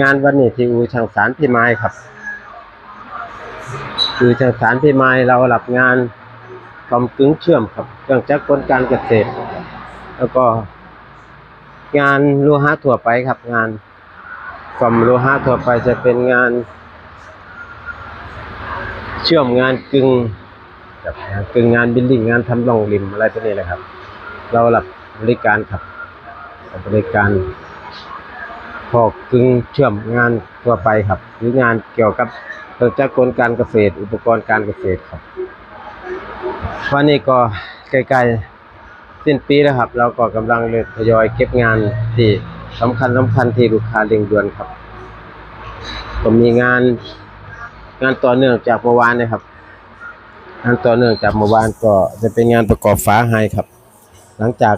งานวันนี้ที่อูช่างสารพี่ไม้ครับอูช่างสารพี่ไม้เรารับงานกำกึ่งเชื่อมครับเครื่องจักรกลการเกษตร แล้วก็ งานโลหะทั่วไปครับ งานกำโลหะทั่วไปจะเป็นงาน เชื่อมงานกึ่งกับงานกึ่งงานบิลดิ้งงานทำรองริมอะไรพวกนี้แหละครับ เรารับบริการครับบริการพอกึ่งเชื่อมงานทั่วไปครับ หรืองานเกี่ยวกับเครื่องจักรกลการเกษตร อุปกรณ์การเกษตรครับวันนี้ก็ใกล้ๆสิ้นปีแล้วครับ เราก็กำลังเลยทยอยเก็บงานที่สำคัญสำคัญที่ลูกค้าเร่งด่วนครับก็มีงานงานต่อเนื่องจากเมื่อวานนะครับ งานต่อเนื่องจากเมื่อวานก็จะเป็นงานประกอบฝาไฮครับ หลังจาก